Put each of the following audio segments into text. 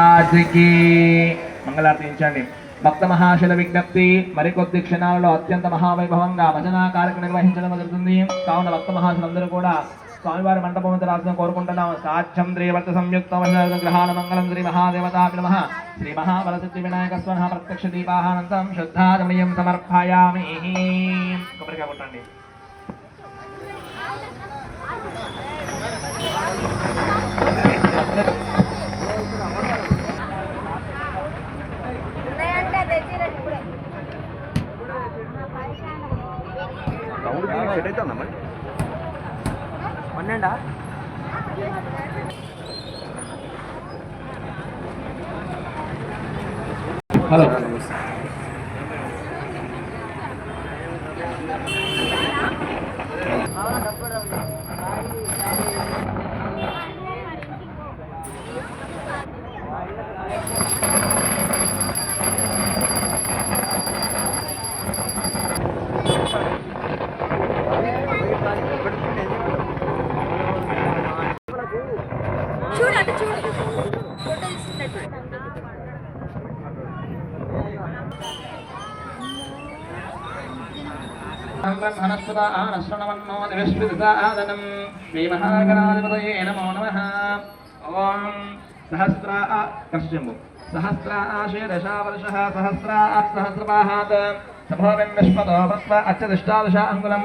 మంగళార్థించండి మంగళార్తించండి భక్త మహాశల విజ్ఞప్తి మరికొద్ది క్షణాలలో అత్యంత మహావైభవంగా భజన కార్యక్రమం నిర్వహించడం జరుగుతుంది. కావున భక్త మహాశులందరూ కూడా స్వామివారి మంటపం రాసిన కోరుకుంటున్నాం. సాధ్యం శ్రీవర్త సంయుక్త గ్రహాల మంగళం శ్రీ మహాదేవతా నమ. శ్రీ మహాబలసిద్ధి వినాయక స్వన ప్రత్యక్ష దీపాహానంతం శుద్ధాదమయం సమర్పయామి. కొబ్బరికాయ కొట్టండి. పన్నెండా? హలో. ఆనశ్రవన్నోదివిశ్రుతాదనం శ్రీమహాగణాధిపతయే నమో నమః. ఓం సహస్రా కశ్యము సహస్రా ఆశీర్షావర్షः సహస్రా సహస్రపాహాత్. సభోవిం విశ్వతో భస్వ అత్యదిష్టాదశ అంగుళం.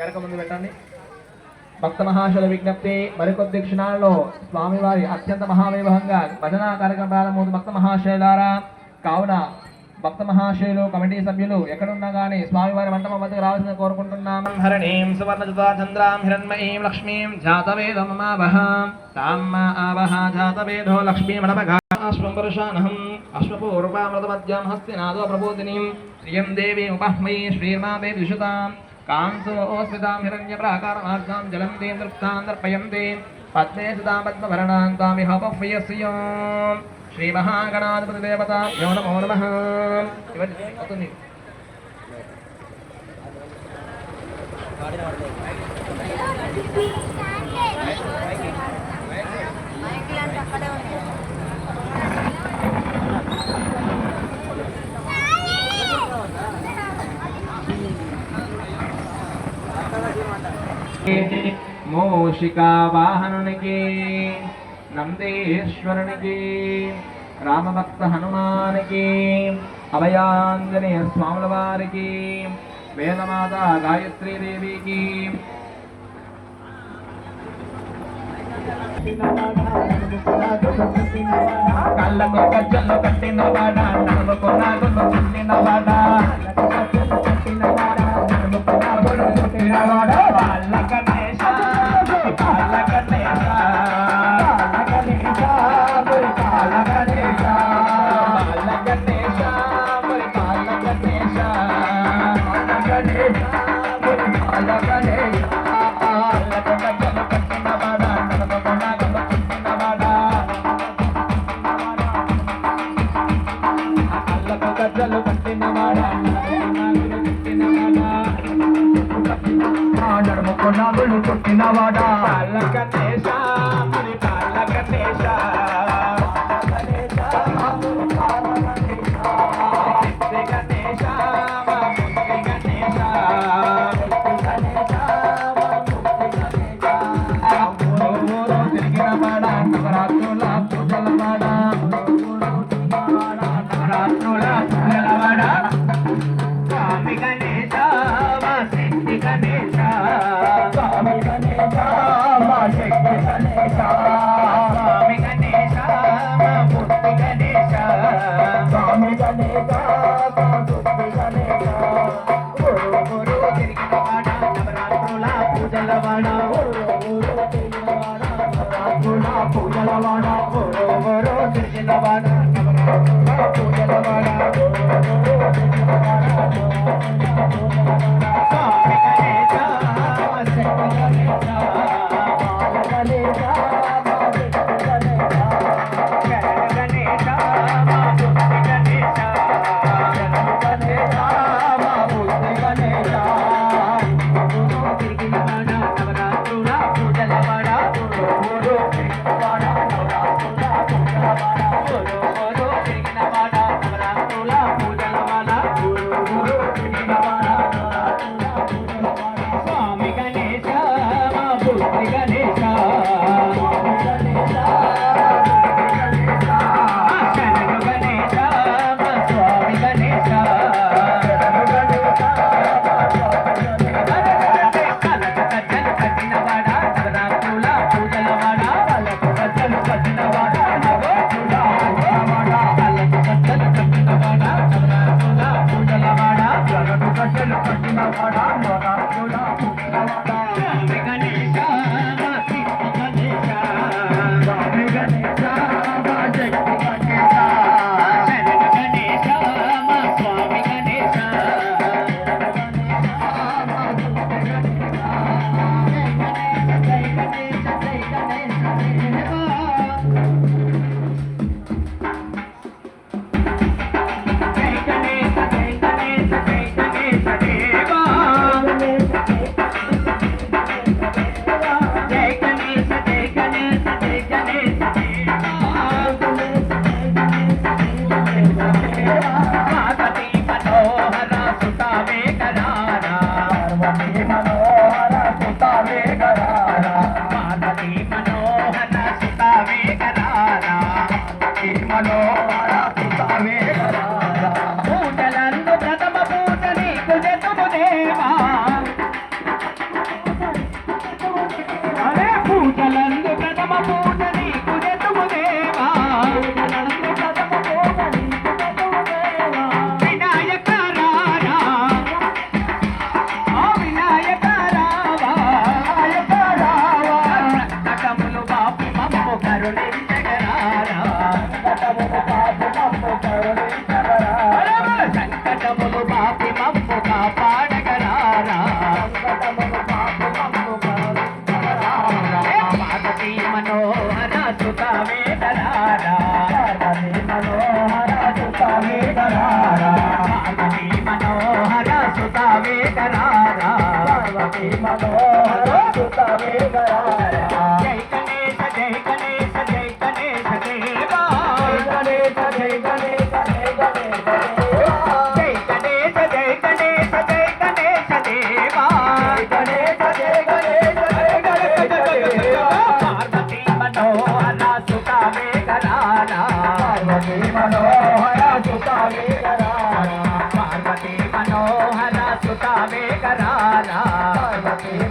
కనుక ముందు పెట్టండి. భక్త మహాశుల విజ్ఞప్తి మరికొద్ది క్షణాల్లో స్వామివారి అత్యంత మహావైభవంగా భజన కార్యక్రమం ప్రారంభమవుతుంది భక్త మహాశయులారా. కావున భక్త మహాశయులు కమిటీ సభ్యులు ఎక్కడున్నా కానీ స్వామివారి మంటపం వద్దకు రావాల్సిన కోరుకుంటున్నాం. హరణీం సువర్ణజుతా చంద్రాం హిరణ్మయీం లక్ష్మీం జాతవేదమమావహ తామ్మ ఆవహ జాతవేదో లక్ష్మీమణమఘ పురుషానహం అశ్వపూర్వామృతమద్యాం హస్తినాదో ప్రబోధినీం. శ్రియం దేవీం ఉపహ్మయీ శ్రీర్మాదే విశుతాం కాంసోస్మితాం హిరణ్యప్రాకారమార్గాం జలం దే తృప్తాం దర్పయంతే పద్మే సుతాం పద్మభరణాం తామిహ శ్రీ మహాగణాధిపతి దేవత యో నమో నమః. ఇవన్నీ అవుతుంది. మూషికా వాహనునికి నందీశ్వరునికి రామభక్త హనుమానికి అభయాంజనేయ స్వాముల వారికి వేదమాత గాయత్రీదేవికి కళ్ళకు గజ్జలు కట్టిన వాడ నడుముకు నాగులు చుట్టిన వాడ పూజల వాడ పట్టిన పడా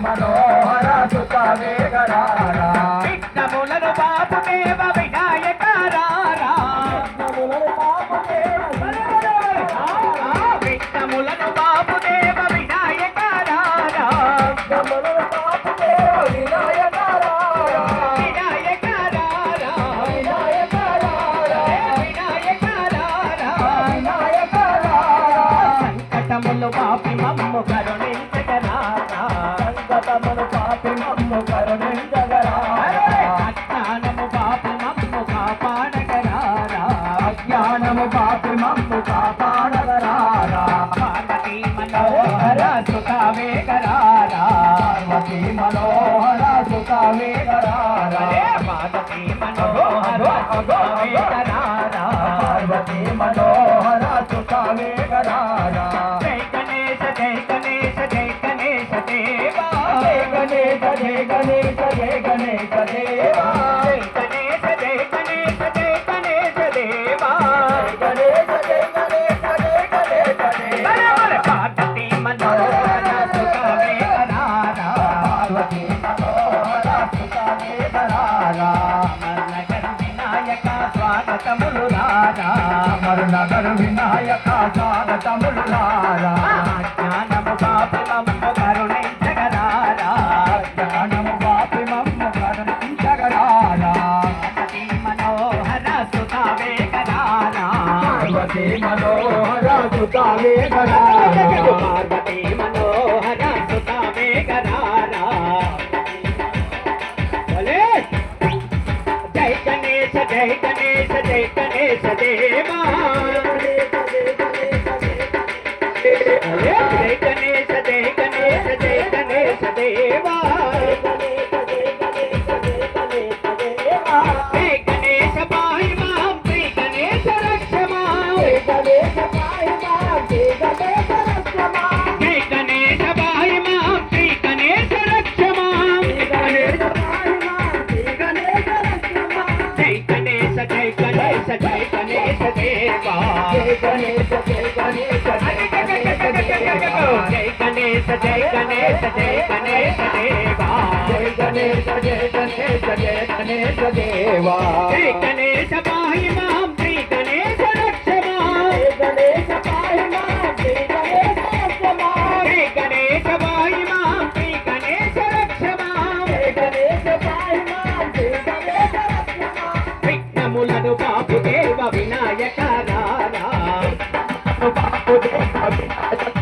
మనోహర సుత వేగరారా సంకటములు బాపి మమ్ము కరుణించగరారా అజ్ఞానము బాపి మమ్ము కాపాడగరారా. జ్ఞానము పాపి మమ్ము కాపాడగరారా. పార్వతీ మనోహర సుత వేగరారా పార్వతీ మనోహర సుత వేగరారా పార్వతీ మనోహర మనోహర సుత వేగరారా పార్వతీ మనోహర సుత భలే! జై గణేశ జై గణేశ జై గణేశ గణేశ దేవా శ్రీ గణేశ పాహి మాం శ్రీ గణేశ రక్ష మాం శ్రీ గణేశ పాహి మాం శ్రీ గణేశ రక్ష మాం విఘ్నములను బాపు దేవ వినాయక రారా వినాయక